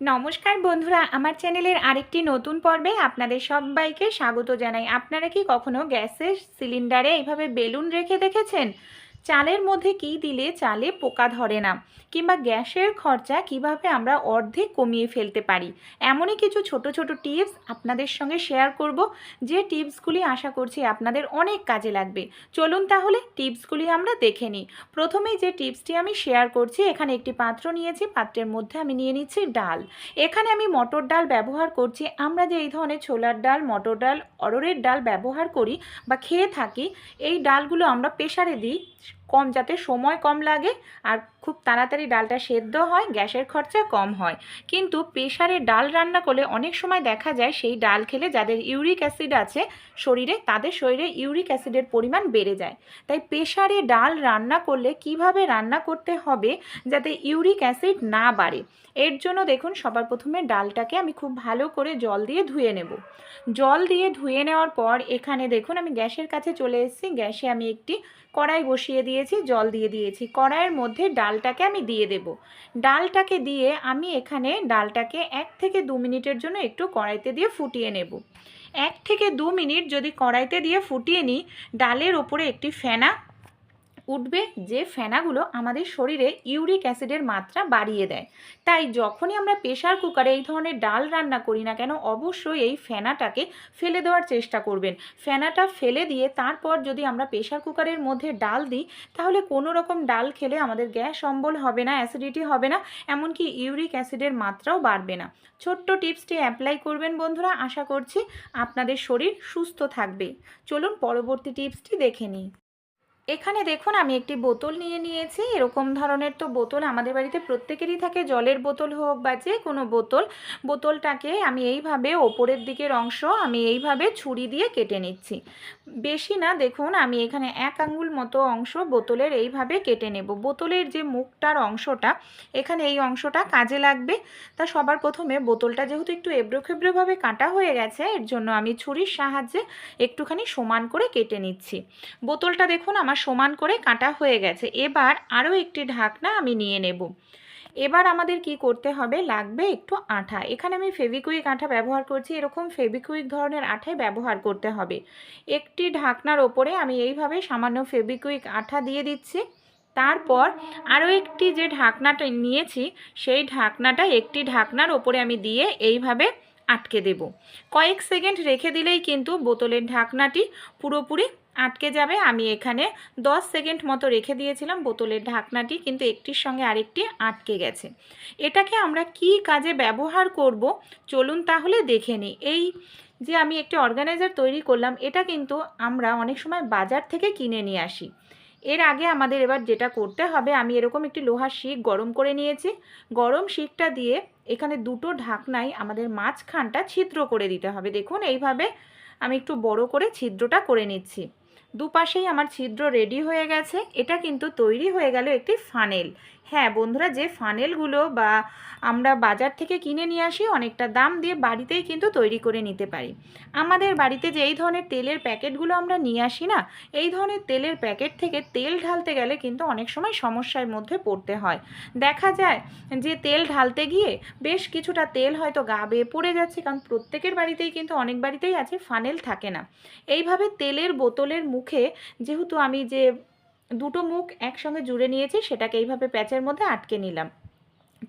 নমস্কার বন্ধুরা, আমার চ্যানেলের আরেকটি নতুন পর্বে আপনাদের সবাইকে স্বাগত জানাই। আপনারা কি কখনো গ্যাসের সিলিন্ডারে এইভাবে বেলুন রেখে দেখেছেন? চালের মধ্যে কি দিলে চালে পোকা ধরে না? কিংবা গ্যাসের খরচা কীভাবে আমরা অর্ধেক কমিয়ে ফেলতে পারি? এমনই কিছু ছোট ছোট টিপস আপনাদের সঙ্গে শেয়ার করব। যে টিপসগুলি আশা করছি আপনাদের অনেক কাজে লাগবে। চলুন তাহলে টিপসগুলি আমরা দেখে নিই। প্রথমেই যে টিপসটি আমি শেয়ার করছি, এখানে একটি পাত্র নিয়েছি। পাত্রের মধ্যে আমি নিয়ে নিচ্ছি ডাল। এখানে আমি মটর ডাল ব্যবহার করছি। আমরা যে এই ধরনের ছোলার ডাল, মটর ডাল অরড়ের ডাল ব্যবহার করি বা খেয়ে থাকি, এই ডালগুলো আমরা প্রেশারে দিই। much. কম যাতে সময় কম লাগে আর খুব তাড়াতাড়ি ডালটা সেদ্ধ হয়, গ্যাসের খরচা কম হয়। কিন্তু প্রেশারে ডাল রান্না করলে অনেক সময় দেখা যায় সেই ডাল খেলে যাদের ইউরিক অ্যাসিড আছে শরীরে, তাদের শরীরে ইউরিক অ্যাসিডের পরিমাণ বেড়ে যায়। তাই প্রেশারে ডাল রান্না করলে কীভাবে রান্না করতে হবে যাতে ইউরিক অ্যাসিড না বাড়ে? এর জন্য দেখুন সবার প্রথমে ডালটাকে আমি খুব ভালো করে জল দিয়ে ধুয়ে নেব। জল দিয়ে ধুয়ে নেওয়ার পর এখানে দেখুন আমি গ্যাসের কাছে চলে এসেছি। গ্যাসে আমি একটি কড়াই বসিয়ে দিয়েছি, জল দিয়ে দিয়েছি। কড়াইয়ের মধ্যে ডালটাকে আমি দিয়ে দেব। ডালটাকে দিয়ে আমি এখানে ডালটাকে এক থেকে দু মিনিটের জন্য একটু কড়াইতে দিয়ে ফুটিয়ে নেব। এক থেকে দু মিনিট যদি কড়াইতে দিয়ে ফুটিয়ে নিই, ডালের ওপরে একটি ফেনা উঠবে যে ফেনাগুলো আমাদের শরীরে ইউরিক অ্যাসিডের মাত্রা বাড়িয়ে দেয়। তাই যখনই আমরা প্রেশার কুকারে এই ধরনের ডাল রান্না করি না কেন, অবশ্যই এই ফেনাটাকে ফেলে দেওয়ার চেষ্টা করবেন। ফেনাটা ফেলে দিয়ে তারপর যদি আমরা প্রেশার কুকারের মধ্যে ডাল দিই, তাহলে কোনো রকম ডাল খেলে আমাদের গ্যাস অম্বল হবে না, অ্যাসিডিটি হবে না, এমনকি ইউরিক অ্যাসিডের মাত্রাও বাড়বে না। ছোট্ট টিপসটি অ্যাপ্লাই করবেন বন্ধুরা, আশা করছি আপনাদের শরীর সুস্থ থাকবে। চলুন পরবর্তী টিপসটি দেখে নিই। এখানে দেখুন, আমি একটি বোতল নিয়ে নিয়েছি। এরকম ধরনের তো বোতল আমাদের বাড়িতে প্রত্যেকেরই থাকে। জলের বোতল হোক বা যে কোনো বোতল। বোতলটাকে আমি এইভাবে ওপরের দিকের অংশ আমি এইভাবে ছুরি দিয়ে কেটে নিচ্ছি। বেশি না, দেখুন, আমি এখানে এক আঙ্গুল মতো অংশ বোতলের এইভাবে কেটে নেব। বোতলের যে মুখটার অংশটা, এখানে এই অংশটা কাজে লাগবে। তা সবার প্রথমে বোতলটা যেহেতু একটু এবড়ো খেবড়োভাবে কাটা হয়ে গেছে, এর জন্য আমি ছুরির সাহায্যে একটুখানি সমান করে কেটে নিচ্ছি। বোতলটা দেখুন, আমার সমান করে কাটা হয়ে গেছে। এবার আরও একটি ঢাকনা আমি নিয়ে নেব। এবার আমাদের কি করতে হবে? লাগবে একটু আঠা। এখানে আমি ফেভিকুইক আঠা ব্যবহার করছি। এরকম ফেভিকুইক ধরনের আঠাই ব্যবহার করতে হবে। একটি ঢাকনার ওপরে আমি এইভাবে সামান্য ফেভিকুইক আঠা দিয়ে দিচ্ছি। তারপর আরও একটি যে ঢাকনাটা নিয়েছি, সেই ঢাকনাটা একটি ঢাকনার ওপরে আমি দিয়ে এইভাবে আটকে দেব। কয়েক সেকেন্ড রেখে দিলেই কিন্তু বোতলের ঢাকনাটি পুরোপুরি আটকে যাবে। আমি এখানে 10 সেকেন্ড মতো রেখে দিয়েছিলাম বোতলের ঢাকনাটি, কিন্তু একটির সঙ্গে আরেকটি আটকে গেছে। এটাকে আমরা কি কাজে ব্যবহার করব? চলুন তাহলে দেখে নিই। এই যে আমি একটি অর্গানাইজার তৈরি করলাম, এটা কিন্তু আমরা অনেক সময় বাজার থেকে কিনে নিয়ে আসি। এর আগে আমাদের এবার যেটা করতে হবে, আমি এরকম একটি লোহার শিক গরম করে নিয়েছি। গরম শিকটা দিয়ে এখানে দুটো ঢাকনাই আমাদের মাঝখানটা ছিদ্র করে দিতে হবে। দেখুন, এইভাবে আমি একটু বড় করে ছিদ্রটা করে নিচ্ছি। দুপাশেই আমার ছিদ্র রেডি হয়ে গেছে। এটা কিন্তু তৈরি হয়ে গেল একটি ফানেল হ্যাঁ বন্ধুরা যে ফানেলগুলো বা আমরা বাজার থেকে কিনে নিয়ে আসি, অনেকটা দাম দিয়ে বাড়িতেই কিন্তু তৈরি করে নিতে পারি। আমাদের বাড়িতে যে এই ধরনের তেলের প্যাকেটগুলো আমরা নিয়ে আসি না, এই ধরনের তেলের প্যাকেট থেকে তেল ঢালতে গেলে কিন্তু অনেক সময় সমস্যার মধ্যে পড়তে হয়। দেখা যায় যে তেল ঢালতে গিয়ে বেশ কিছুটা তেল হয়তো গা বেয়ে পড়ে যাচ্ছে, কারণ প্রত্যেকের বাড়িতেই কিন্তু অনেক বাড়িতেই আছে ফানেল থাকে না। এইভাবে তেলের বোতলের মুখে যেহেতু আমি যে দুটো মুখ একসঙ্গে জুড়ে নিয়েছি সেটাকে এইভাবে প্যাচের মধ্যে আটকে নিলাম।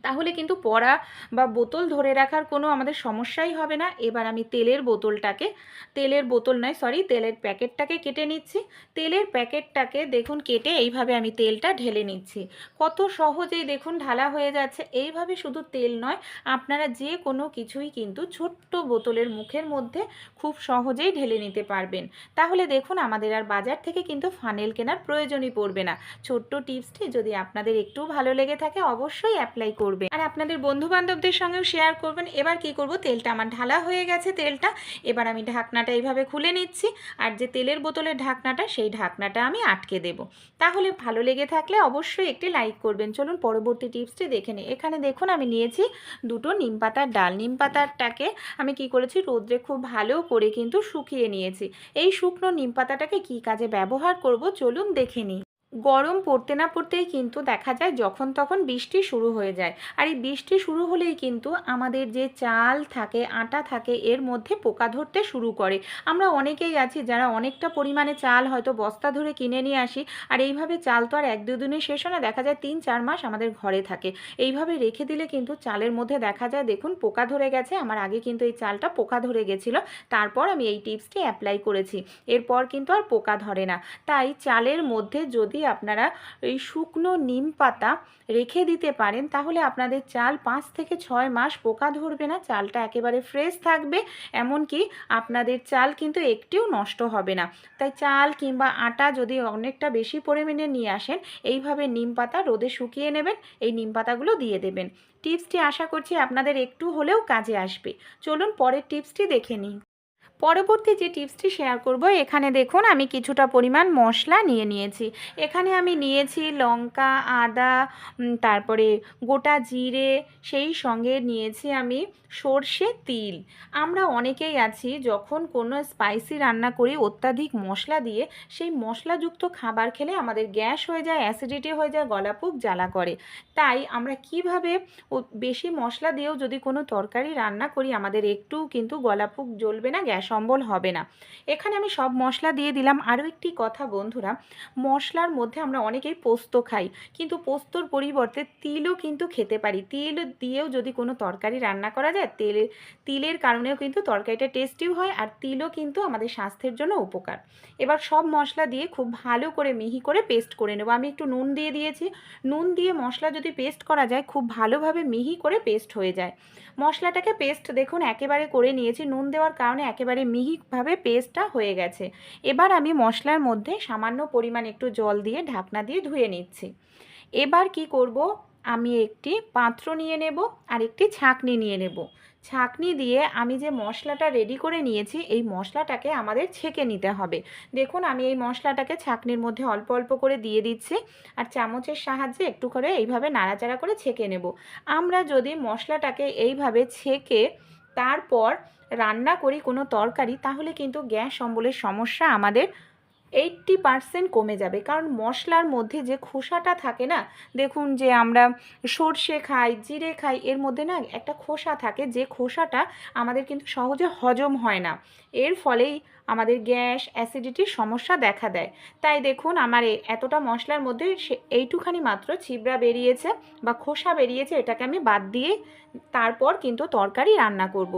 তাহলে কিন্তু পড়া বা বোতল ধরে রাখার কোনো আমাদের সমস্যাই হবে না। এবার আমি তেলের বোতলটাকে, তেলের বোতল নয় সরি তেলের প্যাকেটটাকে কেটে নিচ্ছি। তেলের প্যাকেটটাকে দেখুন কেটে এইভাবে আমি তেলটা ঢেলে নিচ্ছি। কত সহজেই দেখুন ঢালা হয়ে যাচ্ছে। এইভাবে শুধু তেল নয়, আপনারা যে কোনো কিছুই কিন্তু ছোট্ট বোতলের মুখের মধ্যে খুব সহজেই ঢেলে নিতে পারবেন। তাহলে দেখুন আমাদের আর বাজার থেকে কিন্তু ফানেল কেনার প্রয়োজনই পড়বে না। ছোট্ট টিপসটি যদি আপনাদের একটু ভালো লেগে থাকে, অবশ্যই অ্যাপ্লাই করবেন আর আপনাদের বন্ধু বান্ধবদের সঙ্গেও শেয়ার করবেন। এবার কি করব? তেলটা আমার ঢালা হয়ে গেছে তেলটা। এবার আমি ঢাকনাটা এইভাবে খুলে নিচ্ছি। আর যে তেলের বোতলের ঢাকনাটা, সেই ঢাকনাটা আমি আটকে দেব। তাহলে ভালো লেগে থাকলে অবশ্যই একটি লাইক করবেন। চলুন পরবর্তী টিপসটি দেখে নিই। এখানে দেখুন, আমি নিয়েছি দুটো নিম পাতার ডাল। নিম পাতাটাকে আমি কি করেছি? রোদ্রে খুব ভালো করে কিন্তু শুকিয়ে নিয়েছি। এই শুকনো নিম পাতাটাকে কী কাজে ব্যবহার করব? চলুন দেখে নিই। গরম পড়তে না পড়তেই কিন্তু দেখা যায় যখন তখন বৃষ্টি শুরু হয়ে যায়। আর এই বৃষ্টি শুরু হলেই কিন্তু আমাদের যে চাল থাকে, আটা থাকে, এর মধ্যে পোকা ধরতে শুরু করে। আমরা অনেকেই আছি যারা অনেকটা পরিমাণে চাল হয়তো বস্তা ধরে কিনে নিয়ে আসি, আর এইভাবে চাল তো আর এক দুদিনে শেষ হয় না, দেখা যায় তিন চার মাস আমাদের ঘরে থাকে। এইভাবে রেখে দিলে কিন্তু চালের মধ্যে দেখা যায়, দেখুন পোকা ধরে গেছে, আমার আগে কিন্তু এই চালটা পোকা ধরে গেছিল, তারপর আমি এই টিপসটি অ্যাপ্লাই করেছি। এরপর কিন্তু আর পোকা ধরে না। তাই চালের মধ্যে যদি আপনারা এই শুকনো নিম পাতা রেখে দিতে পারেন, তাহলে আপনাদের চাল পাঁচ থেকে ছয় মাস পোকা ধরবে না। চালটা একেবারে ফ্রেশ থাকবে, এমনকি আপনাদের চাল কিন্তু একটিও নষ্ট হবে না। তাই চাল কিংবা আটা যদি অনেকটা বেশি পরিমাণে নিয়ে আসেন, এইভাবে নিম পাতা রোদে শুকিয়ে নেবেন, এই নিম পাতাগুলো দিয়ে দেবেন। টিপসটি আশা করছি আপনাদের একটু হলেও কাজে আসবে। চলুন পরের টিপসটি দেখে নিই। পরবর্তী যে টিপসটি শেয়ার করব, এখানে দেখুন আমি কিছুটা পরিমাণ মশলা নিয়ে নিয়েছি। এখানে আমি নিয়েছি লঙ্কা, আদা তারপরে গোটা জিরে, সেই সঙ্গে নিয়েছি আমি সর্ষে তিল। আমরা অনেকেই আছি যখন কোনো স্পাইসি রান্না করি, অত্যাধিক মশলা দিয়ে সেই মশলাযুক্ত খাবার খেলে আমাদের গ্যাস হয়ে যায় অ্যাসিডিটি হয়ে যায় গলাপুক জ্বালা করে। তাই আমরা কীভাবে বেশি মশলা দিয়েও যদি কোনো তরকারি রান্না করি, আমাদের একটু কিন্তু গলাপুক জ্বলবে না, গ্যাস অম্বল হবে না। এখানে আমি সব মশলা দিয়ে দিলাম। আরও একটি কথা বন্ধুরা, মশলার মধ্যে আমরা অনেকেই পোস্ত খাই, কিন্তু পোস্তর পরিবর্তে তিলও কিন্তু খেতে পারি। তিল দিয়েও যদি কোনো তরকারি রান্না করা যায় তেলের তিলের কারণেও কিন্তু তরকারিটা টেস্টিও হয় আর তিলও কিন্তু আমাদের স্বাস্থ্যের জন্য উপকার। এবার সব মশলা দিয়ে খুব ভালো করে মিহি করে পেস্ট করে নেব। আমি একটু নুন দিয়ে দিয়েছি। নুন দিয়ে মশলা যদি পেস্ট করা যায়, খুব ভালোভাবে মিহি করে পেস্ট হয়ে যায়। মশলাটাকে পেস্ট দেখুন, একেবারে করে নিয়েছি। নুন দেওয়ার কারণে একেবারে মিহিভাবে পেস্টটা হয়ে গেছে। এবার আমি মশলার মধ্যে সামান্য পরিমাণ একটু জল দিয়ে ঢাকনা দিয়ে ধুয়ে নিচ্ছি। এবার কি করব? আমি একটি পাত্র নিয়ে নেব আর একটি ছাঁকনি নিয়ে নেব। ছাঁকনি দিয়ে আমি যে মশলাটা রেডি করে নিয়েছি, এই মশলাটাকে আমাদের ছেঁকে নিতে হবে। দেখুন, আমি এই মশলাটাকে ছাঁকনির মধ্যে অল্প অল্প করে দিয়ে দিচ্ছি আর চামচের সাহায্যে একটু করে এইভাবে নাড়াচাড়া করে ছেঁকে নেব। আমরা যদি মশলাটাকে এইভাবে ছেঁকে তারপর রান্না করি কোনো তরকারি, তাহলে কিন্তু গ্যাস অম্বলের সমস্যা আমাদের এইট্টি পারসেন্ট কমে যাবে। কারণ মশলার মধ্যে যে খোসাটা থাকে না, দেখুন যে আমরা সর্ষে খাই, জিরে খাই, এর মধ্যে না একটা খোসা থাকে, যে খোসাটা আমাদের কিন্তু সহজে হজম হয় না। এর ফলেই আমাদের গ্যাস অ্যাসিডিটির সমস্যা দেখা দেয়। তাই দেখুন, আমার এতটা মশলার মধ্যে সে এইটুখানি মাত্র ছিবড়া বেরিয়েছে বা খোসা বেরিয়েছে, এটাকে আমি বাদ দিয়ে তারপর কিন্তু তরকারি রান্না করব।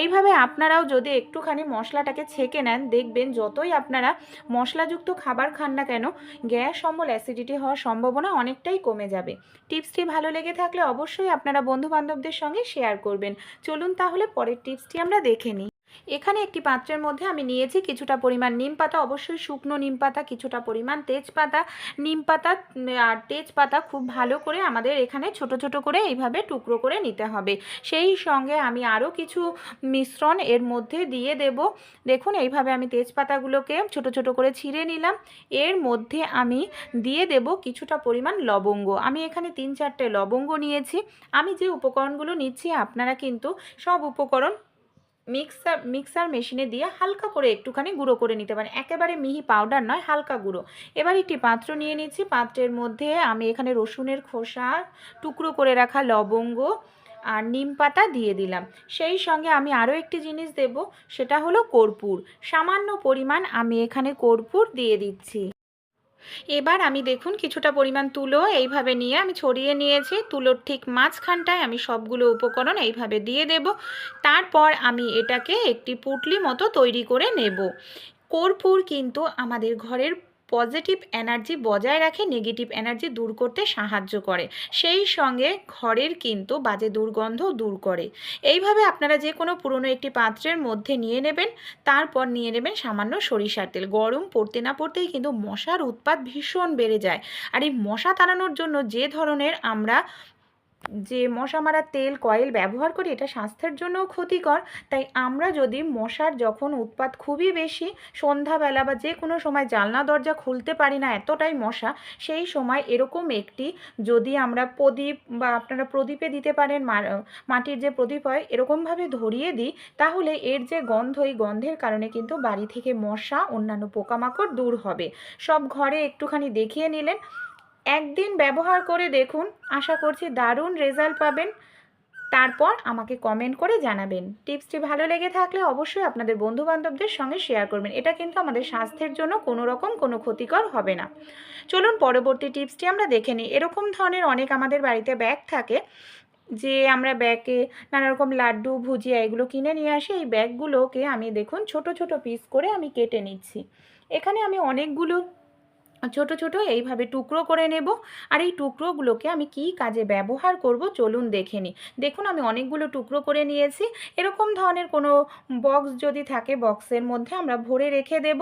এইভাবে আপনারাও যদি একটুখানি মশলাটাকে ছেঁকে নেন, দেখবেন যতই আপনারা মশলাযুক্ত খাবার খান না কেন, গ্যাস অম্বল অ্যাসিডিটি হওয়ার সম্ভাবনা অনেকটাই কমে যাবে। টিপসটি ভালো লেগে থাকলে অবশ্যই আপনারা বন্ধু বান্ধবদের সঙ্গে শেয়ার করবেন। চলুন তাহলে পরের টিপসটি আমরা দেখে নিই। এখানে একটি পাত্রের মধ্যে আমি নিয়েছি কিছুটা পরিমাণ নিম পাতা, অবশ্যই শুকনো নিম পাতা, কিছুটা পরিমাণ তেজপাতা। নিম পাতা আর তেজপাতা খুব ভালো করে আমাদের এখানে ছোট ছোট করে এইভাবে টুকরো করে নিতে হবে। সেই সঙ্গে আমি আরও কিছু মিশ্রণ এর মধ্যে দিয়ে দেব। দেখুন, এইভাবে আমি তেজপাতাগুলোকে ছোট ছোট করে ছিঁড়ে নিলাম। এর মধ্যে আমি দিয়ে দেব কিছুটা পরিমাণ লবঙ্গ। আমি এখানে তিন চারটে লবঙ্গ নিয়েছি। আমি যে উপকরণগুলো নিচ্ছি, আপনারা কিন্তু সব উপকরণ মিক্সার মিক্সার মেশিনে দিয়ে হালকা করে একটুখানি গুঁড়ো করে নিতে পারেন। একেবারে মিহি পাউডার নয়, হালকা গুঁড়ো। এবার একটি পাত্র নিয়ে নিচ্ছি। পাত্রের মধ্যে আমি এখানে রসুনের খোসা, টুকরো করে রাখা লবঙ্গ আর নিম পাতা দিয়ে দিলাম। সেই সঙ্গে আমি আরও একটি জিনিস দেব, সেটা হলো কর্পূর। সামান্য পরিমাণ আমি এখানে কর্পূর দিয়ে দিচ্ছি। এবার আমি দেখুন কিছুটা পরিমাণ তুলো এইভাবে নিয়ে আমি ছড়িয়ে নিয়েছি। তুলোর ঠিক মাঝখানটায় আমি সবগুলো উপকরণ এইভাবে দিয়ে দেব। তারপর আমি এটাকে একটি পুটলি মতো তৈরি করে নেব। কর্পূর কিন্তু আমাদের ঘরের পজিটিভ এনার্জি বজায় রাখে নেগেটিভ এনার্জি দূর করতে সাহায্য করে। সেই সঙ্গে ঘরের কিন্তু বাজে দুর্গন্ধ দূর করে। এইভাবে আপনারা যে কোনো পুরনো একটি পাত্রের মধ্যে নিয়ে নেবেন, তারপর নিয়ে নেবেন সামান্য সরিষার তেল। গরম পড়তে না পড়তেই কিন্তু মশার উৎপাত ভীষণ বেড়ে যায়। আর এই মশা তাড়ানোর জন্য যে ধরনের আমরা যে মশা মারার তেল, কয়েল ব্যবহার করি, এটা স্বাস্থ্যের জন্যও ক্ষতিকর। তাই আমরা যদি মশার যখন উৎপাত খুবই বেশি, সন্ধ্যাবেলা বা যে কোনো সময় জানলা দরজা খুলতে পারি না এতটাই মশা, সেই সময় এরকম একটি যদি আমরা প্রদীপ বা আপনারা প্রদীপে দিতে পারেন মাটির যে প্রদীপ হয়, এরকমভাবে ধরিয়ে দিই, তাহলে এর যে গন্ধ, এই গন্ধের কারণে কিন্তু বাড়ি থেকে মশা, অন্যান্য পোকামাকড় দূর হবে। সব ঘরে একটুখানি দেখিয়ে নিলেন একদিন ব্যবহার করে দেখুন। আশা করছি দারুণ রেজাল্ট পাবেন। তারপর আমাকে কমেন্ট করে জানাবেন। টিপসটি ভালো লেগে থাকলে অবশ্যই আপনাদের বন্ধু বান্ধবদের সঙ্গে শেয়ার করবেন। এটা কিন্তু আমাদের স্বাস্থ্যের জন্য কোনো রকম কোনো ক্ষতিকর হবে না। চলুন পরবর্তী টিপসটি আমরা দেখে নিই। এরকম ধরনের অনেক আমাদের বাড়িতে ব্যাগ থাকে, যে আমরা ব্যাগে নানা রকম লাড্ডু, ভুজিয়া এগুলো কিনে নিয়ে আসি। এই ব্যাগগুলোকে আমি দেখুন ছোট ছোট পিস করে আমি কেটে নিচ্ছি। এখানে আমি অনেকগুলো ছোট ছোট এইভাবে টুকরো করে নেব। আর এই টুকরোগুলোকে আমি কি কাজে ব্যবহার করব চলুন দেখে নিই। দেখুন, আমি অনেকগুলো টুকরো করে নিয়েছি। এরকম ধরনের কোনো বক্স যদি থাকে বক্সের মধ্যে আমরা ভরে রেখে দেব।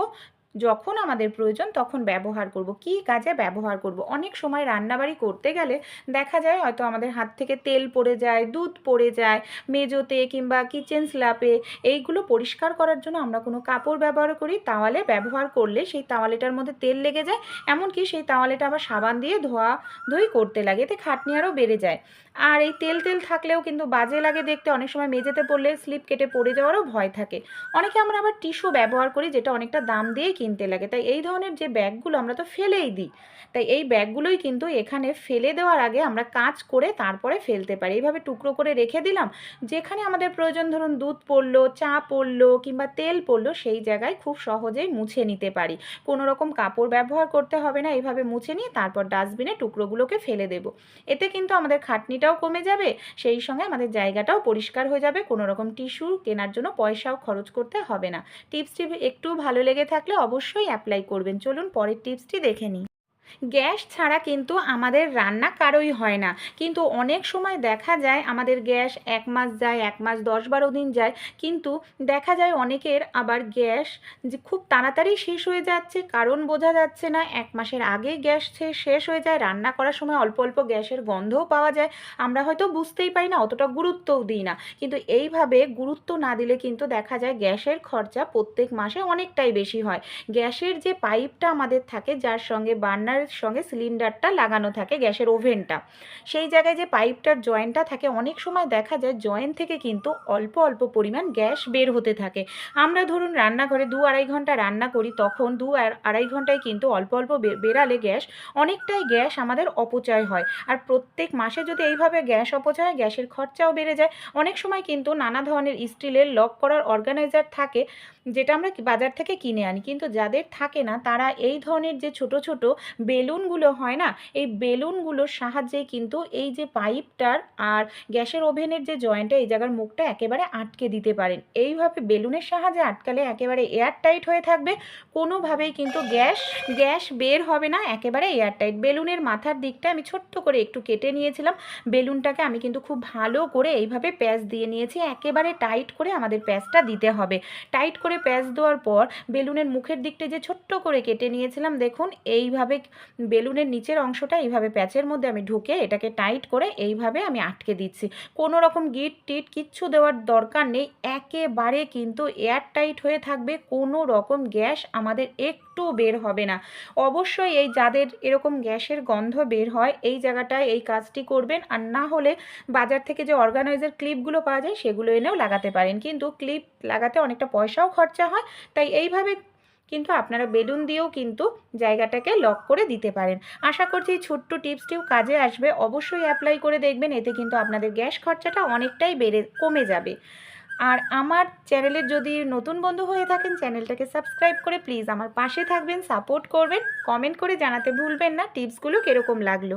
যখন আমাদের প্রয়োজন তখন ব্যবহার করব। কী কাজে ব্যবহার করব? অনেক সময় রান্নাবাড়ি করতে গেলে দেখা যায় হয়তো আমাদের হাত থেকে তেল পড়ে যায়, দুধ পড়ে যায় মেজোতে কিংবা কিচেন স্ল্যাপে এইগুলো পরিষ্কার করার জন্য আমরা কোনো কাপড় ব্যবহার করি। তাওয়ালে ব্যবহার করলে সেই তাওয়ালেটার মধ্যে তেল লেগে যায়, এমনকি সেই তাওয়ালেটা আবার সাবান দিয়ে ধোয়া, ধুই করতে লাগে, এতে খাটনি আরও বেড়ে যায়। আর এই তেল তেল থাকলেও কিন্তু বাজে লাগে দেখতে, অনেক সময় মেঝেতে পড়লে স্লিপ কেটে পড়ে যাওয়ারও ভয় থাকে। অনেকে আমরা আবার টিস্যু ব্যবহার করি যেটা অনেকটা দাম দিয়ে কিনতে লাগে। তাই এই ধরনের যে ব্যাগগুলো আমরা তো ফেলেই দিই, তাই এই ব্যাগগুলোই কিন্তু এখানে ফেলে দেওয়ার আগে আমরা কাজ করে তারপরে ফেলতে পারি। এইভাবে টুকরো করে রেখে দিলাম, যেখানে আমাদের প্রয়োজন ধরুন দুধ পড়ল, চা পড়ল কিংবা তেল পড়ল, সেই জায়গায় খুব সহজেই মুছে নিতে পারি। কোনো রকম কাপড় ব্যবহার করতে হবে না, এইভাবে মুছে নিয়ে তারপর ডাস্টবিনে টুকরোগুলোকে ফেলে দেব। এতে কিন্তু আমাদের খাটনিটাও কমে যাবে, সেই সঙ্গে আমাদের জায়গাটাও পরিষ্কার হয়ে যাবে, কোনো রকম টিস্যু কেনার জন্য পয়সাও খরচ করতে হবে না। টিপসটি একটু ভালো লেগে থাকলে অবশ্যই অ্যাপ্লাই করবেন। চলুন পরের টিপসটি দেখে নিই। গ্যাস ছাড়া কিন্তু আমাদের রান্না কারোই হয় না। কিন্তু অনেক সময় দেখা যায় আমাদের গ্যাস এক মাস যায়, এক মাস দশ বারো দিন যায়। কিন্তু দেখা যায় অনেকের আবার গ্যাস যে খুব তাড়াতাড়ি শেষ হয়ে যাচ্ছে, কারণ বোঝা যাচ্ছে না, এক মাসের আগে গ্যাস শেষ হয়ে যায়, রান্না করার সময় অল্প অল্প গ্যাসের গন্ধও পাওয়া যায়। আমরা হয়তো বুঝতেই পারি না, অতটা গুরুত্বও দিই না। কিন্তু এইভাবে গুরুত্ব না দিলে কিন্তু দেখা যায় গ্যাসের খরচা প্রত্যেক মাসে অনেকটাই বেশি হয়। গ্যাসের যে পাইপটা আমাদের থাকে, যার সঙ্গে বার্নারের সঙ্গে সিলিন্ডারটা লাগানো থাকে, গ্যাসের ওভেনটা। সেই জায়গায় যে পাইপটার জয়েন্টটা থাকে, অনেক সময় দেখা যায় জয়েন্ট থেকে কিন্তু অল্প অল্প পরিমাণ গ্যাস বের হতে থাকে। আমরা ধরুন রান্নাঘরে দু আড়াই ঘণ্টা রান্না করি, তখন দু আড়াই ঘন্টায় কিন্তু অল্প অল্প বেরালে গ্যাস, অনেকটাই গ্যাস আমাদের অপচয় হয়। আর প্রত্যেক মাসে যদি এইভাবে গ্যাস অপচয় গ্যাসের খরচাও বেড়ে যায়। অনেক সময় কিন্তু নানা ধরনের স্টিলের লক করার অর্গানাইজার থাকে, যেটা আমরা বাজার থেকে কিনে আনি। কিন্তু যাদের থাকে না, তারা এই ধরনের যে ছোট ছোট বেলুনগুলো হয় না, এই বেলুনগুলোর সাহায্যে কিন্তু এই যে পাইপটার আর গ্যাসের ওভেনের যে জয়েন্টটা, এই জায়গার মুখটা একেবারে আটকে দিতে পারেন। এইভাবে বেলুনের সাহায্যে আটকালে একেবারে এয়ার টাইট হয়ে থাকবে, কোনোভাবেই কিন্তু গ্যাস গ্যাস বের হবে না, একেবারে এয়ার টাইট বেলুনের মাথার দিকটা আমি ছোট্ট করে একটু কেটে নিয়েছিলাম, বেলুনটাকে আমি কিন্তু খুব ভালো করে এইভাবে প্যাচ দিয়ে নিয়েছি, একেবারে টাইট করে আমাদের প্যাচটা দিতে হবে। টাইট করে প্যাচ দেওয়ার পর, বেলুনের মুখের দিকটা যে ছোট্ট করে কেটে নিয়েছিলাম, দেখুন, এইভাবে বেলুনের নিচের অংশটা এইভাবে প্যাচের মধ্যে আমি ঢুকে এটাকে টাইট করে এইভাবে আমি আটকে দিচ্ছি। কোনো রকম গিট টিট কিচ্ছু দেওয়ার দরকার নেই। একেবারে কিন্তু এয়ার টাইট হয়ে থাকবে, কোনো রকম গ্যাস আমাদের একটু বের হবে না। অবশ্যই এই যাদের এরকম গ্যাসের গন্ধ বের হয়, এই জায়গাটায় এই কাজটি করবেন। আর না হলে বাজার থেকে যে অর্গানাইজার ক্লিপগুলো পাওয়া যায়, সেগুলো এনেও লাগাতে পারেন। কিন্তু ক্লিপ লাগাতে অনেকটা পয়সাও খরচা হয়, তাই এইভাবে কিন্তু আপনারা বেলুন দিয়েও কিন্তু জায়গাটাকে লক করে দিতে পারেন। আশা করছি এই ছোট্ট টিপসটিও কাজে আসবে। অবশ্যই অ্যাপ্লাই করে দেখবেন, এতে কিন্তু আপনাদের গ্যাস খরচাটা অনেকটাই বেড়ে, কমে যাবে। আর আমার চ্যানেলের যদি নতুন বন্ধু হয়ে থাকেন, চ্যানেলটাকে সাবস্ক্রাইব করে প্লিজ আমার পাশে থাকবেন সাপোর্ট করবেন কমেন্ট করে জানাতে ভুলবেন না, টিপসগুলো কীরকম লাগল।